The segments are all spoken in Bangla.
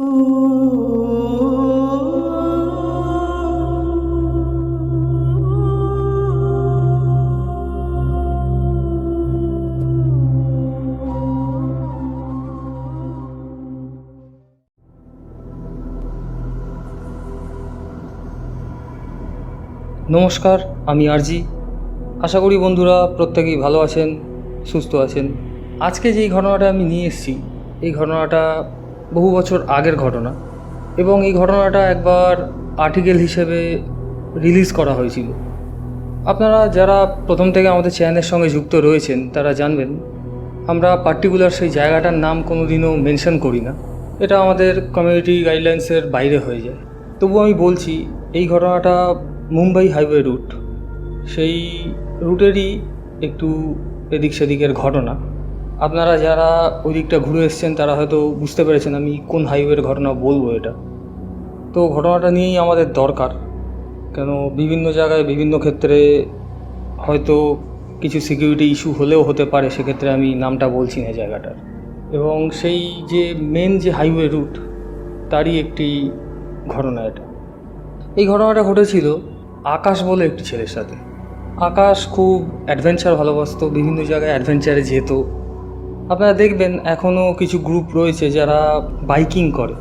নমস্কার, আমি আরজি। আশা করি বন্ধুরা প্রত্যেকেই ভালো আছেন, সুস্থ আছেন। আজকে যেই ঘটনাটা আমি নিয়ে এসেছি, এই ঘটনাটা বহু বছর আগের ঘটনা। এবং এই ঘটনাটা একবার আর্টিকেল হিসেবে রিলিজ করা হয়েছিল। আপনারা যারা প্রথম থেকে আমাদের চ্যানেলের সঙ্গে যুক্ত রয়েছেন, তারা জানবেন, আমরা পার্টিকুলার সেই জায়গাটার নাম কোনো দিনও মেনশন করি না। এটা আমাদের কমিউনিটি গাইডলাইন্সের বাইরে হয়ে যায়। তবু আমি বলছি, এই ঘটনাটা মুম্বাই হাইওয়ে রুট সেই রুটেরই একটু এদিক সেদিকের ঘটনা। আপনারা যারা ওই দিকটা ঘুরে এসছেন, তারা হয়তো বুঝতে পেরেছেন আমি কোন হাইওয়ের ঘটনা বলব এটা। তো ঘটনাটা নিয়েই আমাদের দরকার, কেন বিভিন্ন জায়গায় বিভিন্ন ক্ষেত্রে হয়তো কিছু সিকিউরিটি ইস্যু হলেও হতে পারে, সেক্ষেত্রে আমি নামটা বলছি না জায়গাটার। এবং সেই যে মেন যে হাইওয়ে রুট তারই একটি ঘটনা এটা। এই ঘটনাটা ঘটেছিল আকাশ বলে একটি ছেলের সাথে। আকাশ খুব অ্যাডভেঞ্চার ভালোবাসত, বিভিন্ন জায়গায় অ্যাডভেঞ্চারে যেত। আপনারা দেখবেন এখনও কিছু গ্রুপ রয়েছে যারা বাইকিং করে।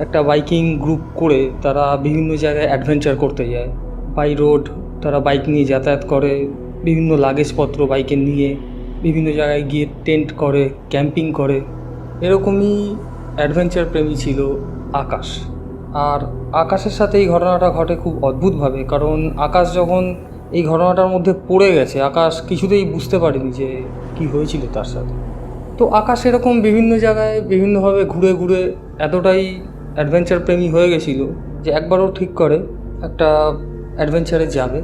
একটা বাইকিং গ্রুপ করে তারা বিভিন্ন জায়গায় অ্যাডভেঞ্চার করতে যায়। বাই রোড তারা বাইক নিয়ে যাতায়াত করে, বিভিন্ন লাগেজপত্র বাইকে নিয়ে, বিভিন্ন জায়গায় গিয়ে টেন্ট করে ক্যাম্পিং করে। এরকমই অ্যাডভেঞ্চার প্রেমী ছিল আকাশ। আর আকাশের সাথে এই ঘটনাটা ঘটে খুব অদ্ভুতভাবে, কারণ আকাশ যখন এই ঘটনাটার মধ্যে পড়ে গেছে, আকাশ কিছুতেই বুঝতে পারেনি যে কি হয়েছিল তার সাথে। তো আকাশ এরকম বিভিন্ন জায়গায় বিভিন্নভাবে ঘুরে ঘুরে এতটাই অ্যাডভেঞ্চার প্রেমী হয়ে গেছিল যে একবারও ঠিক করে একটা অ্যাডভেঞ্চারে যাবে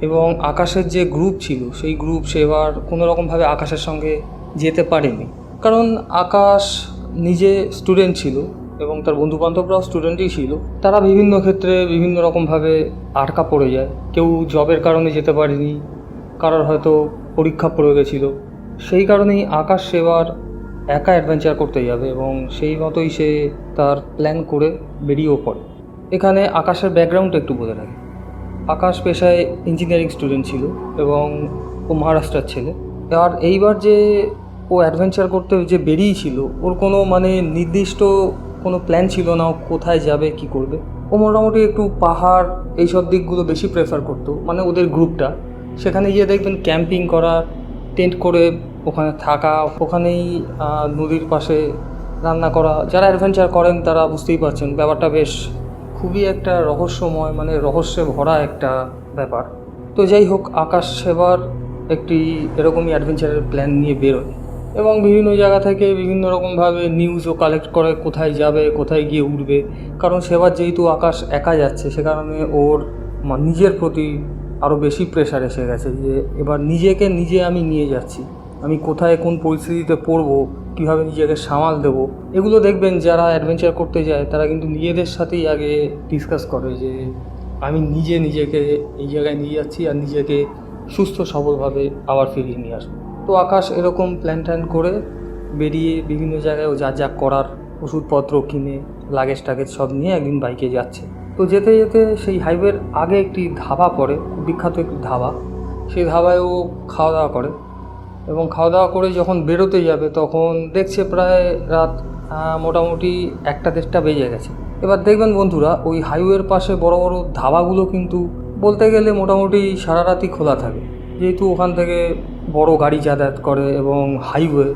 এবং আকাশের যে গ্রুপ ছিল, সেই গ্রুপ সে এবার কোনো রকমভাবে আকাশের সঙ্গে যেতে পারেনি। কারণ আকাশ নিজে স্টুডেন্ট ছিল এবং তার বন্ধু বান্ধবরাও স্টুডেন্টই ছিল। তারা বিভিন্ন ক্ষেত্রে বিভিন্ন রকমভাবে আটকা পড়ে যায়। কেউ জবের কারণে যেতে পারেনি, কারোর হয়তো পরীক্ষা পড়ে গেছিল। সেই কারণেই আকাশ সেবার একা অ্যাডভেঞ্চার করতে যাবে এবং সেই মতোই সে তার প্ল্যান করে বেরিয়েও পড়ে। এখানে আকাশের ব্যাকগ্রাউন্ডটা একটু বলে রাখি। আকাশ পেশায় ইঞ্জিনিয়ারিং স্টুডেন্ট ছিল এবং ও মহারাষ্ট্রের ছেলে। আর এইবার যে ও অ্যাডভেঞ্চার করতে যে বেরিয়েছিল, ওর কোনো মানে নির্দিষ্ট কোনো প্ল্যান ছিল না কোথায় যাবে, কি করবে। ও মোটামুটি একটু পাহাড় এইসব দিকগুলো বেশি প্রেফার করতো মানে ওদের গ্রুপটা সেখানে গিয়ে দেখবেন ক্যাম্পিং করা টেন্ট করে ওখানে থাকা, ওখানেই নদীর পাশে রান্না করা, যারা অ্যাডভেঞ্চার করেন তারা বুঝতেই পারছেন। ব্যাপারটা বেশ খুবই একটা রহস্যময় মানে রহস্যে ভরা একটা ব্যাপার। তো যাই হোক, আকাশ সেবার একটি এরকমই অ্যাডভেঞ্চারের প্ল্যান নিয়ে বেরোয়। এবং বিভিন্ন জায়গা থেকে বিভিন্ন রকমভাবে নিউজও কালেক্ট করে কোথায় যাবে, কোথায় গিয়ে উঠবে। কারণ সেবার যেহেতু আকাশ একা যাচ্ছে, সে কারণে ওর নিজের প্রতি আরও বেশি প্রেশার এসে গেছে যে, এবার নিজেকে নিজে আমি নিয়ে যাচ্ছি। আমি কোথায় কোন পরিস্থিতিতে পড়ব, কীভাবে নিজেকে সামাল দেবো, এগুলো দেখবেন যারা অ্যাডভেঞ্চার করতে যায়, তারা কিন্তু নিজেদের সাথেই আগে ডিসকাস করে যে আমি নিজে নিজেকে এই জায়গায় নিয়ে যাচ্ছি আর নিজেকে সুস্থ সবলভাবে আবার ফিরিয়ে নিয়ে আসব। তো আকাশ এরকম প্ল্যান ট্যান করে বেরিয়ে বিভিন্ন জায়গায় যা যা করার ওষুধপত্র কিনে লাগেজ টাগেজ সব নিয়ে একদিন বাইকে যাচ্ছে। তো যেতে যেতে সেই হাইওয়ের আগে একটি ধাবা পড়ে, বিখ্যাত একটি ধাবা। সেই ধাবায় ও খাওয়া দাওয়া করে। এবং খাওয়া দাওয়া করে যখন বেরোতে যাবে, তখন দেখছে প্রায় রাত মোটামুটি একটা দেড়টা বেজে গেছে। এবার দেখবেন বন্ধুরা, ওই হাইওয়ের পাশে বড় বড় ধাবাগুলো কিন্তু বলতে গেলে মোটামুটি সারা রাতই খোলা থাকে। যেহেতু ওখান থেকে বড় গাড়ি যাতায়াত করে এবং হাইওয়ে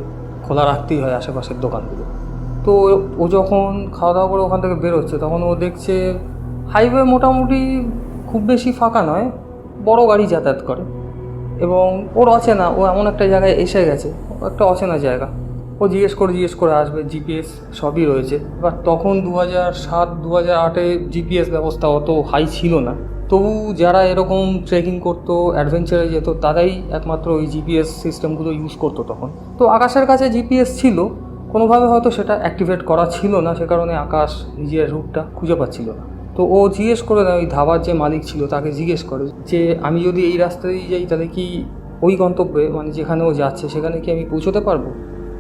খোলা রাখতেই হয় আশেপাশের দোকানগুলো। তো ও যখন খাওয়া দাওয়া করে ওখান থেকে বেরোচ্ছে, তখন ও দেখছে হাইওয়ে মোটামুটি খুব বেশি ফাঁকা নয়, বড় গাড়ি যাতায়াত করে। এবং ওর অচেনা, ও এমন একটা জায়গায় এসে গেছে, একটা অচেনা জায়গা। ও জিজ্ঞেস করে জিজ্ঞেস করে আসবে জিপিএস সবই রয়েছে। এবার তখন দু হাজার সাত দু হাজার আটে জিপিএস ব্যবস্থা অত হাই ছিল না। তবু যারা এরকম ট্রেকিং করতো অ্যাডভেঞ্চারে যেত, তারাই একমাত্র ওই জিপিএস সিস্টেমগুলো ইউজ করতো তখন। তো আকাশের কাছে জিপিএস ছিল, কোনোভাবে হয়তো সেটা অ্যাক্টিভেট করা ছিল না, সে কারণে আকাশ নিজের রুটটা খুঁজে পাচ্ছিল না। তো ও জিজ্ঞেস করে দেয় ওই ধাবার যে মালিক ছিল তাকে জিজ্ঞেস করে যে, আমি যদি এই রাস্তা দিয়ে যাই তাহলে কি ওই গন্তব্যে মানে যেখানে ও যাচ্ছে, সেখানে কি আমি পৌঁছতে পারব?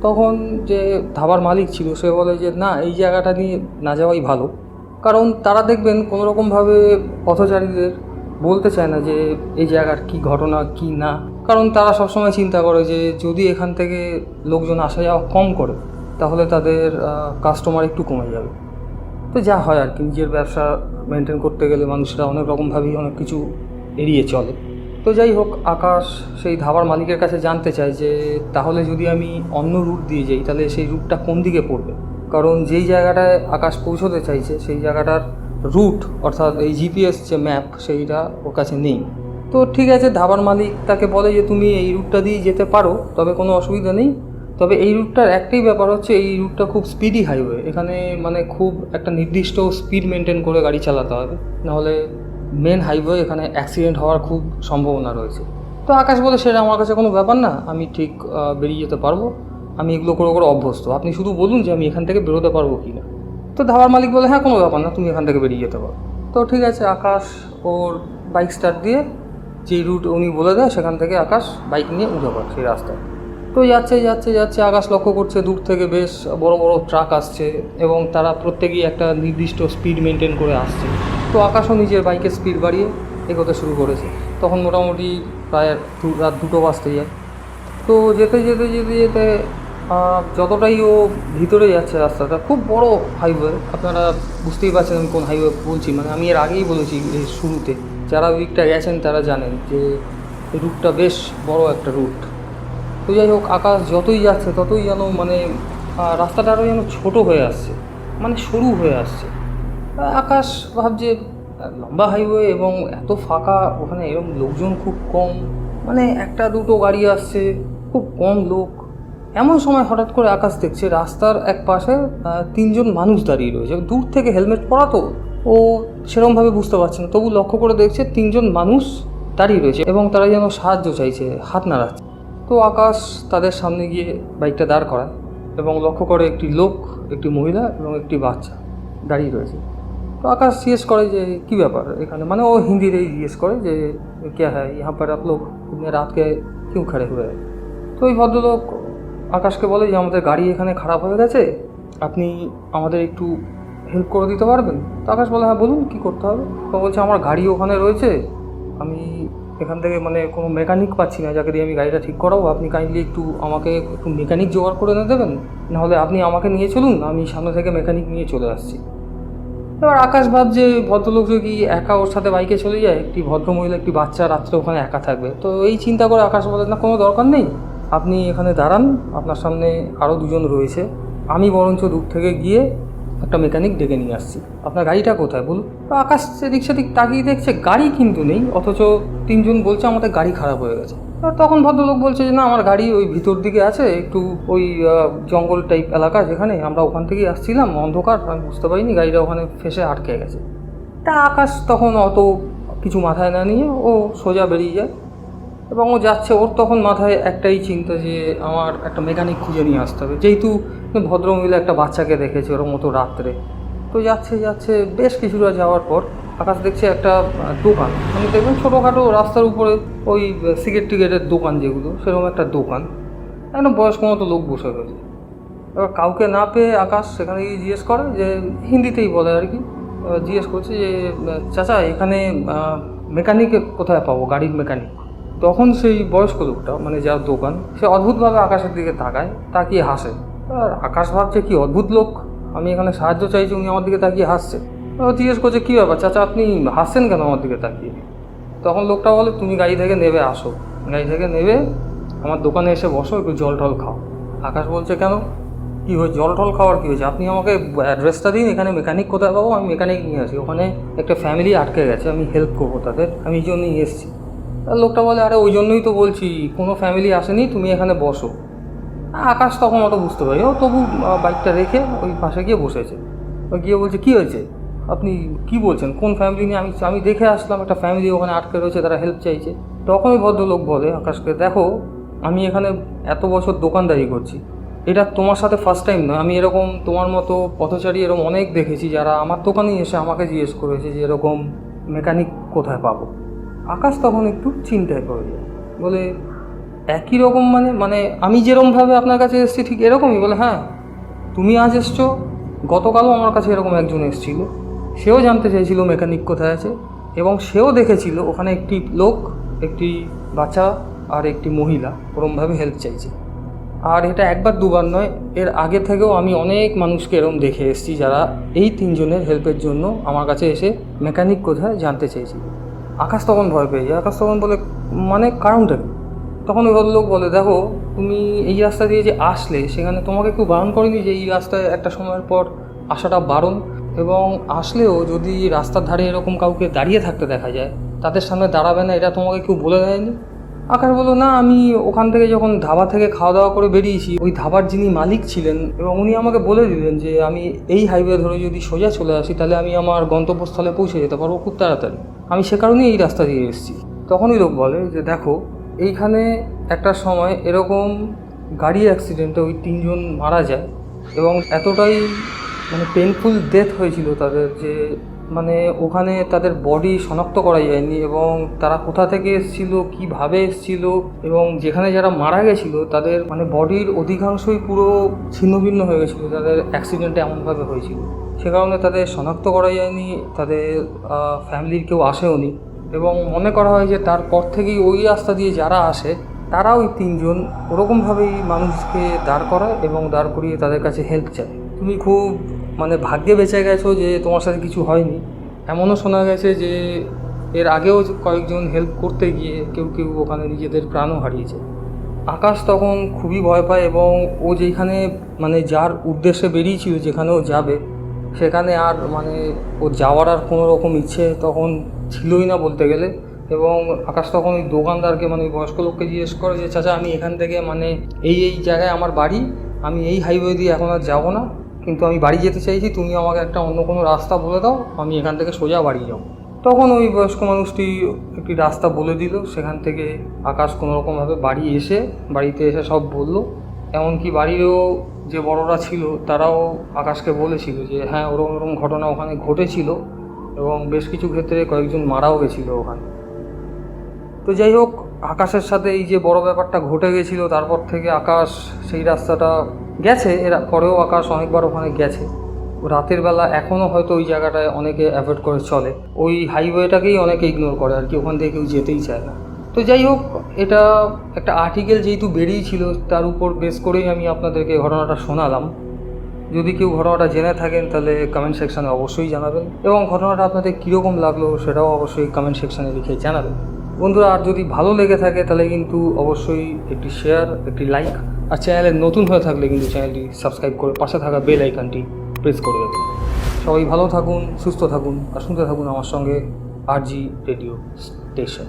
তখন যে ধাবার মালিক ছিল, সে বলে যে, না, এই জায়গাটা নিয়ে না যাওয়াই ভালো। কারণ তারা দেখবেন কোনো রকমভাবে পথচারীদের বলতে চায় না যে, এই জায়গার কি ঘটনা, কি না? কারণ তারা সবসময় চিন্তা করে যে, যদি এখান থেকে লোকজন আসা যাওয়া কম করে, তাহলে তাদের কাস্টমার একটু কমে যাবে। তো যা হয় আর কি, নিজের ব্যবসা মেনটেন করতে গেলে মানুষরা অনেক রকমভাবেই অনেক কিছু এড়িয়ে চলে। তো যাই হোক, আকাশ সেই ধাবার মালিকের কাছে জানতে চায় যে, তাহলে যদি আমি অন্য রুট দিয়ে যাই, তাহলে সেই রুটটা কোন দিকে পড়বে? কারণ যেই জায়গাটায় আকাশ পৌঁছতে চাইছে, সেই জায়গাটার রুট অর্থাৎ এই জিপিএস যে ম্যাপ সেইটা ওর কাছে নেই। তো ঠিক আছে, ধাবার মালিক তাকে বলে যে, তুমি এই রুটটা দিয়ে যেতে পারো, তবে কোনো অসুবিধা নেই। তবে এই রুটটার একটাই ব্যাপার হচ্ছে এই রুটটা খুব স্পিডি হাইওয়ে এখানে মানে খুব একটা নির্দিষ্ট স্পিড মেনটেন করে গাড়ি চালাতে হবে। নাহলে মেন হাইওয়ে এখানে অ্যাক্সিডেন্ট হওয়ার খুব সম্ভাবনা রয়েছে। তো আকাশ বলে সেটা আমার কাছে কোনো ব্যাপার না, আমি ঠিক বেরিয়ে যেতে পারব। আমি এগুলো করে করে অভ্যস্ত। আপনি শুধু বলুন যে আমি এখান থেকে বেরোতে পারব কি না তো ধাবার মালিক বলে হ্যাঁ কোনো ব্যাপার না, তুমি এখান থেকে বেরিয়ে যেতে পারো। তো ঠিক আছে, আকাশ ওর বাইক স্টার্ট দিয়ে, যেই রুট উনি বলে দেয়, সেখান থেকে আকাশ বাইক নিয়ে উঠে পড়ে সেই রাস্তায়। তো যাচ্ছে যাচ্ছে যাচ্ছে, আকাশ লক্ষ্য করছে, দূর থেকে বেশ বড় বড় ট্রাক আসছে এবং তারা প্রত্যেকেই একটা নির্দিষ্ট স্পিড মেনটেন করে আসছে। তো আকাশও নিজের বাইকের স্পিড বাড়িয়ে এগোতে শুরু করেছে। তখন মোটামুটি প্রায় রাত দুটো বাজতে যায়। তো যেতে যেতে যেতে যেতে যতটাই ও ভিতরে যাচ্ছে রাস্তাটা, খুব বড় হাইওয়ে আপনারা বুঝতেই পারছেন আমি কোন হাইওয়ে বলছি মানে আমি এর আগেই বলেছি শুরুতে, যারা উইকটা গেছেন তারা জানেন যে রুটটা বেশ বড় একটা রুট তো যাই হোক, আকাশ যতই যাচ্ছে, ততই যেন মানে রাস্তাটা আরও যেন ছোটো হয়ে আসছে মানে সরু হয়ে আসছে। আকাশ ভাবছে লম্বা হাইওয়ে এবং এত ফাঁকা, ওখানে এরকম লোকজন খুব কম মানে একটা দুটো গাড়ি আসছে, খুব কম লোক। এমন সময় হঠাৎ করে আকাশ দেখছে, রাস্তার এক পাশে তিনজন মানুষ দাঁড়িয়ে রয়েছে। দূর থেকে হেলমেট পরা তো, ও সেরকমভাবে বুঝতে পারছে না। তবু লক্ষ্য করে দেখছে, তিনজন মানুষ দাঁড়িয়ে রয়েছে এবং তারা যেন সাহায্য চাইছে, হাত নাড়াচ্ছে। তো আকাশ তাদের সামনে গিয়ে বাইকটা দাঁড় করায় এবং লক্ষ্য করে একটি লোক, একটি মহিলা এবং একটি বাচ্চা দাঁড়িয়ে রয়েছে। তো আকাশ জিজ্ঞেস করে যে, কী ব্যাপার এখানে? মানে ও হিন্দিতেই জিজ্ঞেস করে যে ক্যা হ্যাঁ ইহা পর আপ লোক রাতকে কেউ খেড়ে হয়ে? তো ওই ভদ্রলোক আকাশকে বলে যে, আমাদের গাড়ি এখানে খারাপ হয়ে গেছে, আপনি আমাদের একটু হেল্প করে দিতে পারবেন? তো আকাশ বলে হ্যাঁ বলুন, কী করতে হবে? তো বলছে, আমার গাড়ি ওখানে রয়েছে, আমি এখান থেকে মানে কোনো মেকানিক পাচ্ছি না, যাকে দিয়ে আমি গাড়িটা ঠিক করাবো। আপনি কাইন্ডলি একটু আমাকে একটু মেকানিক জোগাড় করে এনে দেবেন? নাহলে আপনি আমাকে নিয়ে চলুন, আমি সামনে থেকে মেকানিক নিয়ে চলে আসছি। এবার আকাশ ভাব যে ভদ্রলোক যদি একা ওর সাথে বাইকে চলে যায়? একটি ভদ্রমহিলা, একটি বাচ্চা রাত্রে ওখানে একা থাকবে। তো এই চিন্তা করে আকাশ বলে, না, কোনো দরকার নেই। আপনি এখানে দাঁড়ান, আপনার সামনে আরও দুজন রয়েছে। আমি বরঞ্চ দূর থেকে গিয়ে একটা মেকানিক ডেকে নিয়ে আসছি। আপনার গাড়িটা কোথায় বলুন? তো আকাশ সেদিক সেদিক তাকিয়ে দেখছে গাড়ি কিন্তু নেই, অথচ তিনজন বলছে আমাদের গাড়ি খারাপ হয়ে গেছে। তখন ভদ্রলোক বলছে যে, না, আমার গাড়ি ওই ভিতর দিকে আছে, একটু ওই জঙ্গল টাইপ এলাকা যেখানে আমরা ওখান থেকেই আসছিলাম, অন্ধকার, আমি বুঝতে পারিনি, গাড়িটা ওখানে ফেসে আটকে গেছে। তা আকাশ তখন অত কিছু মাথায় না নিয়ে ও সোজা বেরিয়ে যায় এবং ও যাচ্ছে। ওর তখন মাথায় একটাই চিন্তা যে, আমার একটা মেকানিক খুঁজে নিয়ে আসতে হবে। যেহেতু ভদ্রমহিলা একটা বাচ্চাকে দেখেছে ওর মতো রাত্রে। তো যাচ্ছে যাচ্ছে, বেশ কিছুটা যাওয়ার পর আকাশ দেখছে একটা দোকান। মানে দেখবেন ছোটোখাটো রাস্তার উপরে ওই সিগারেট টিকেটের দোকান যেগুলো, সেরকম একটা দোকান। একটা বয়স্ক মতো লোক বসে রয়েছে। এবার কাউকে না পেয়ে আকাশ সেখানে গিয়ে জিজ্ঞেস করে যে, হিন্দিতেই বলে আর কি। জিজ্ঞেস করছে যে, চাচা, এখানে মেকানিক কোথায় পাবো, গাড়ির মেকানিক? তখন সেই বয়স্ক লোকটা মানে যার দোকান, সে অদ্ভুতভাবে আকাশের দিকে তাকায়, তাকিয়ে হাসে। আর আকাশ ভাবছে, কি অদ্ভুত লোক। আমি এখানে সাহায্য চাইছি, উনি আমার দিকে তাকিয়ে হাসছে। জিজ্ঞেস করছে, কী ব্যাপার? চাচা, আপনি হাসছেন কেন আমার দিকে তাকিয়ে? তখন লোকটা বলে, তুমি গাড়ি থেকে নেবে, আসো। গাড়ি থেকে নেবে, আমার দোকানে এসে বসো, একটু জল টল খাও। আকাশ বলছে, কেন? কী হয়েছে? জল টল খাওয়ার কী হয়েছে? আপনি আমাকে অ্যাড্রেসটা দিন, এখানে মেকানিক কোথায় পাবো? আমি মেকানিক নিয়ে আসি। ওখানে একটা ফ্যামিলি আটকে গেছে, আমি হেল্প করব তাদের। আমি এই জন্যই এসেছি। লোকটা বলে, আরে, ওই জন্যই তো বলছি, কোনো ফ্যামিলি আসেনি, তুমি এখানে বসো। আকাশ তখন অত বুঝতে পারি ও তবু বাইকটা রেখে ওই পাশে গিয়ে বসেছে ও গিয়ে বলছে, কী হয়েছে? আপনি কি বলছেন? কোন ফ্যামিলি নিয়ে? আমি আমি দেখে আসলাম, একটা ফ্যামিলি ওখানে আটকে রয়েছে, তারা হেল্প চাইছে। তখনই ভদ্রলোক বলে, আকাশকে, দেখো, আমি এখানে এত বছর দোকানদারি করছি। এটা তোমার সাথে ফার্স্ট টাইম নয়। আমি এরকম তোমার মতো পথচারী এরকম অনেক দেখেছি যারা আমার দোকানেই এসে আমাকে জিজ্ঞেস করেছে যে, এরকম মেকানিক কোথায় পাবো? আকাশ তখন একটু চিন্তায় পড়ে যায় বলে একই রকম মানে মানে আমি যেরকমভাবে আপনার কাছে এসেছি ঠিক এরকমই, বলে হ্যাঁ তুমি আজ এসছো, গতকালও আমার কাছে এরকম একজন এসেছিল, সেও জানতে চাইছিল মেকানিক কোথায় আছে, এবং সেও দেখেছিল ওখানে একটি লোক, একটি বাচ্চা আর একটি মহিলা ওরমভাবে হেল্প চাইছে। আর এটা একবার দুবার নয়, এর আগে থেকেও আমি অনেক মানুষকে এরম দেখে এসেছি যারা এই তিনজনের হেল্পের জন্য আমার কাছে এসে মেকানিক কোথায় জানতে চেয়েছিল আকাশ তখন ভয় পেয়েছে আকাশ তখন বলে মানে কারণটা তখন ওই ভদ্রলোক বলে, দেখো, তুমি এই রাস্তা দিয়ে যে আসলে, সেখানে তোমাকে কেউ বারণ করেনি যে এই রাস্তায় একটা সময়ের পর আসাটা বারণ? এবং আসলেও যদি রাস্তার ধারে এরকম কাউকে দাঁড়িয়ে থাকতে দেখা যায়, তাদের সামনে দাঁড়াবে না, এটা তোমাকে কেউ বলে দেয়নি? আকাশ বলল, না, আমি ওখান থেকে যখন ধাবা থেকে খাওয়া দাওয়া করে বেরিয়েছি, ওই ধাবার যিনি মালিক ছিলেন, এবং উনি আমাকে বলে দিলেন যে, আমি এই হাইওয়ে ধরে যদি সোজা চলে আসি, তাহলে আমি আমার গন্তব্যস্থলে পৌঁছে যেতে পারব খুব তাড়াতাড়ি। আমি সে কারণেই এই রাস্তা দিয়ে এসেছি। তখনই লোক বলে যে, দেখো এইখানে একটা সময় এরকম গাড়ি অ্যাক্সিডেন্টে ওই তিনজন মারা যায় এবং এতটাই মানে পেনফুল ডেথ হয়েছিল তাদের যে মানে ওখানে তাদের বডি শনাক্ত করা যায়নি এবং তারা কোথা থেকে এসেছিল, কীভাবে এসেছিল এবং যেখানে যারা মারা গেছিল তাদের মানে বডির অধিকাংশই পুরো ছিন্নভিন্ন হয়ে গেছিল, তাদের অ্যাক্সিডেন্টে এমনভাবে হয়েছিল। সে কারণে তাদের শনাক্ত করা যায়নি, তাদের ফ্যামিলির কেউ আসেওনি এবং মনে করা হয় যে তারপর থেকেই ওই রাস্তা দিয়ে যারা আসে তারা ওই তিনজন ওরকমভাবেই মানুষকে দাঁড় করায় এবং দাঁড় করিয়ে তাদের কাছে হেল্প চায়। তুমি খুব মানে ভাগ্যে বেঁচে গেছো যে তোমার সাথে কিছু হয়নি। এমনও শোনা গেছে যে এর আগেও কয়েকজন হেল্প করতে গিয়ে কেউ কেউ ওখানে নিজেদের প্রাণও হারিয়েছে। আকাশ তখন খুবই ভয় পায় এবং ও যেখানে মানে যার উদ্দেশ্যে বেরিয়েছিল যেখানে ও যাবে সেখানে আর মানে ও যাওয়ার আর কোনো রকম ইচ্ছে তখন ছিলই না বলতে গেলে। এবং আকাশ তখন ওই দোকানদারকে মানে ওই বয়স্ক লোককে জিজ্ঞেস করে যে, চাচা, আমি এখান থেকে মানে এই এই জায়গায় আমার বাড়ি, আমি এই হাইওয়ে দিয়ে এখন আর যাব না। কিন্তু আমি বাড়ি যেতে চাইছি, তুমি আমাকে একটা অন্য কোনো রাস্তা বলে দাও, আমি এখান থেকে সোজা বাড়ি যাব। তখন ওই বয়স্ক মানুষটি একটি রাস্তা বলে দিল। সেখান থেকে আকাশ কোনোরকমভাবে বাড়ি এসে, বাড়িতে এসে সব বলল। এমনকি বাড়িরও যে বড়রা ছিল, তারাও আকাশকে বলেছিল যে হ্যাঁ ওরকম ওরকম ঘটনা ওখানে ঘটেছিল এবং বেশ কিছু ক্ষেত্রে কয়েকজন মারাও গেছিল ওখানে। তো যাই হোক, আকাশের সাথে এই যে বড় ব্যাপারটা ঘটে গেছিল, তারপর থেকে আকাশ সেই রাস্তাটা গেছে, এর পরেও আকাশ অনেকবার ওখানে গেছে। রাতের বেলা এখনও হয়তো ওই জায়গাটায় অনেকে অ্যাভয়েড করে চলে। ওই হাইওয়েটাকেই অনেকে ইগনোর করে, আর কি, ওখান থেকে কেউ যেতেই চায় না। তো যাই হোক, এটা একটা আর্টিকেল যেহেতু বেরিয়েছিল, তার উপর বেস করেই আমি আপনাদেরকে ঘটনাটা শোনালাম। যদি কেউ ঘটনাটা জেনে থাকেন, তাহলে কমেন্ট সেকশানে অবশ্যই জানাবেন। এবং ঘটনাটা আপনাদের কীরকম লাগল, সেটাও অবশ্যই কমেন্ট সেকশানে লিখে জানাবেন। বন্ধুরা, আর যদি ভালো লেগে থাকে, তাহলে কিন্তু অবশ্যই একটি শেয়ার একটি লাইক আর চ্যানেলে নতুন হয়ে থাকলে কিন্তু চ্যানেলটি সাবস্ক্রাইব করে পাশে থাকা বেল আইকনটি প্রেস করে দেবেন। সবাই ভালো থাকুন, সুস্থ থাকুন, আর শুনতে থাকুন আমার সঙ্গে আর জি রেডিও স্টেশন